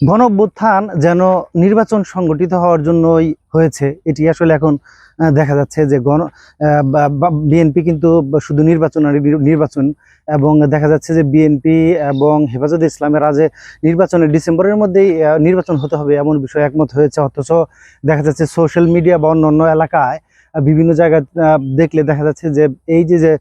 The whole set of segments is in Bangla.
গণ অভ্যুত্থান যেন নির্বাচন সংগঠিত হওয়ার জন্যই হয়েছে, এটি আসলে এখন দেখা যাচ্ছে যে গণ বিএনপি কিন্তু শুধু নির্বাচন আর নির্বাচন এবং দেখা যাচ্ছে যে বিএনপি এবং হেফাজত ইসলামের আজে নির্বাচনের ডিসেম্বরের মধ্যেই নির্বাচন হতে হবে এমন বিষয়ে একমত হয়েছে। অথচ দেখা যাচ্ছে সোশ্যাল মিডিয়া বা অন্য এলাকায় বিভিন্ন জায়গায় দেখলে দেখা যাচ্ছে যে এই যে যে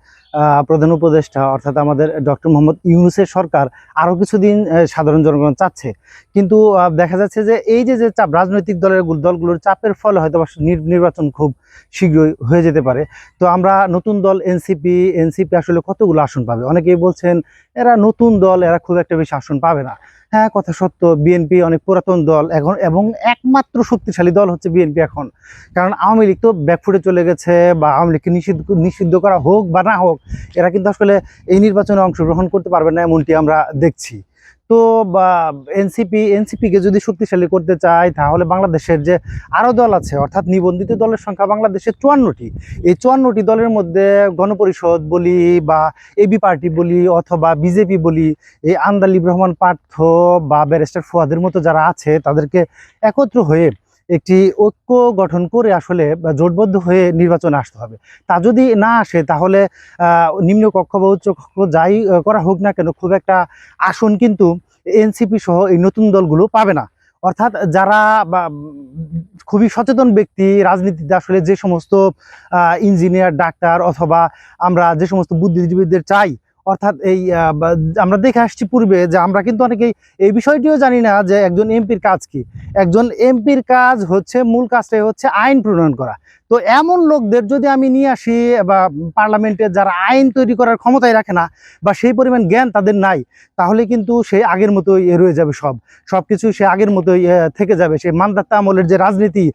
প্রধান উপদেষ্টা অর্থাৎ আমাদের ডক্টর মোহাম্মদ ইউনুসের সরকার আরও কিছুদিন সাধারণ জনগণ চাচ্ছে। কিন্তু দেখা যাচ্ছে যে এই যে যে চাপ, রাজনৈতিক দলের দলগুলোর চাপের ফলে হয়তো নির্বাচন খুব শীঘ্রই হয়ে যেতে পারে। তো আমরা নতুন দল, এনসিপি এনসিপি আসলে কতগুলো আসন পাবে? অনেকেই বলছেন, এরা নতুন দল, এরা খুব একটা বেশি আসন পাবে না। হ্যাঁ কথা সত্য, বিএনপি অনেক পুরাতন দল, এখন, এবং একমাত্র শক্তিশালী দল হচ্ছে বিএনপি এখন। কারণ আওয়ামী লীগ তো ব্যাকফুটে চলে গেছে, বা আওয়ামী লীগকে নিষিদ্ধ নিষিদ্ধ করা হোক বা না হোক এরা কিন্তু আসলে এই নির্বাচনে অংশগ্রহণ করতে পারবে না এমনটি আমরা দেখছি। তো, বা, এনসিপি এনসিপিকে যদি শক্তিশালী করতে চায়, তাহলে বাংলাদেশের যে আরও দল আছে, অর্থাৎ নিবন্ধিত দলের সংখ্যা বাংলাদেশে চুয়ান্নটি। এই চুয়ান্নটি দলের মধ্যে গণপরিষদ বলি বা এবি পার্টি বলি অথবা বিজেপি বলি, এই আন্দালিব রহমান পার্থ বা ব্যারিস্টার ফুয়াদের মতো যারা আছে, তাদেরকে একত্র হয়ে একটি ঐক্য গঠন করে আসলে জোটবদ্ধ হয়ে নির্বাচনে আসতে হবে। তা যদি না আসে, তাহলে নিম্ন কক্ষ বা উচ্চ কক্ষ যাই করা হোক না কেন, খুব একটা আসন কিন্তু এনসিপি সহ এই নতুন দলগুলো পাবে না। অর্থাৎ যারা খুবই সচেতন ব্যক্তি, রাজনীতিতে আসলে যে সমস্ত ইঞ্জিনিয়ার, ডাক্তার অথবা আমরা যে সমস্ত বুদ্ধিজীবীদের চাই অর্থাৎ এই আমরা দেখে আসছি পূর্বে যে আমরা কিন্তু অনেকেই এই বিষয়টিও জানি না যে একজন এমপির কাজ কি। একজন এমপির কাজ হচ্ছে, মূল কাজটাই হচ্ছে আইন প্রণয়ন করা। তো এমন লোকদের যদি আমি নিয়ে আসি বা পার্লামেন্টে যারা আইন তৈরি করার ক্ষমতাই রাখে না বা সেই পরিমাণ জ্ঞান তাদের নাই, তাহলে কিন্তু সে আগের মতোই রয়ে যাবে সব। সব কিছু সে আগের মতোই থেকে যাবে। সেই মানদাত্তা আমলের যে রাজনীতি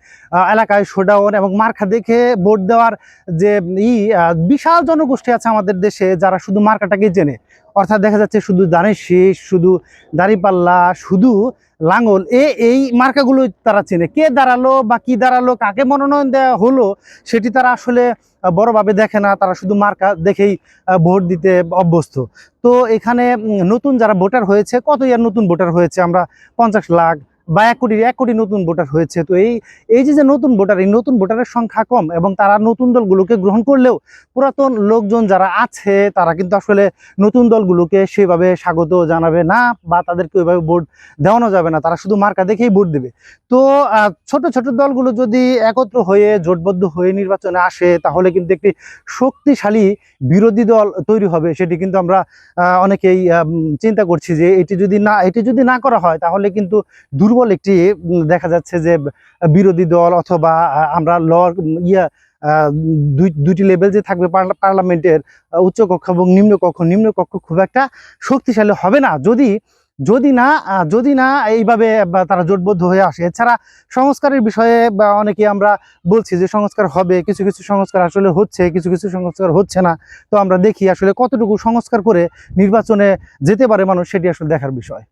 এলাকায় শোডাউন এবং মার্কা দেখে ভোট দেওয়ার যে ই বিশাল জনগোষ্ঠী আছে আমাদের দেশে যারা শুধু মার্কাটাকেই চেনে। অর্থাৎ দেখা যাচ্ছে শুধু দানের শেষ, শুধু দাঁড়িপাল্লা, শুধু লাঙল। এ, এই মার্কাগুলো তারা চেনে। কে দাঁড়াল বা কী দাঁড়াল, কাকে মনোনয়ন দেওয়া হলো, সেটি তারা আসলে বড়োভাবে দেখে না। তারা শুধু মার্কা দেখেই ভোট দিতে অভ্যস্ত। তো এখানে নতুন যারা ভোটার হয়েছে, কত ইয়ার নতুন ভোটার হয়েছে? আমরা পঞ্চাশ লাখ বা এক কোটি এক কোটি নতুন ভোটার হয়েছে। তো এই এই যে যে নতুন ভোটার, এই নতুন ভোটারের সংখ্যা কম এবং তারা নতুন দলগুলোকে গ্রহণ করলেও পুরাতন লোকজন যারা আছে, তারা কিন্তু আসলে নতুন দলগুলোকে সেভাবে স্বাগত জানাবে না বা তাদেরকে ওইভাবে ভোট দেওয়ানো যাবে না। তারা শুধু মার্কা দেখেই ভোট দেবে। তো ছোট ছোট দলগুলো যদি একত্র হয়ে জোটবদ্ধ হয়ে নির্বাচনে আসে, তাহলে কিন্তু একটি শক্তিশালী বিরোধী দল তৈরি হবে, সেটি কিন্তু আমরা অনেকেই চিন্তা করছি যে এটি যদি না, এটি যদি না করা হয়, তাহলে কিন্তু দুর্বল একটি দেখা যাচ্ছে যে বিরোধী দল অথবা আমরা ল ইয়া দুইটি লেভেল যে থাকবে পার্লামেন্টের আহ, উচ্চ কক্ষ এবং নিম্ন কক্ষ নিম্ন কক্ষ খুব একটা শক্তিশালী হবে না। যদি যদি না যদি না এইভাবে তারা জোটবদ্ধ হয়ে আসে। এছাড়া সংস্কারের বিষয়ে বা অনেকে আমরা বলছি যে সংস্কার হবে কিছু কিছু সংস্কার আসলে হচ্ছে কিছু কিছু সংস্কার হচ্ছে না। তো আমরা দেখি আসলে কতটুকু সংস্কার করে নির্বাচনে যেতে পারে মানুষ সেটি আসলে দেখার বিষয়।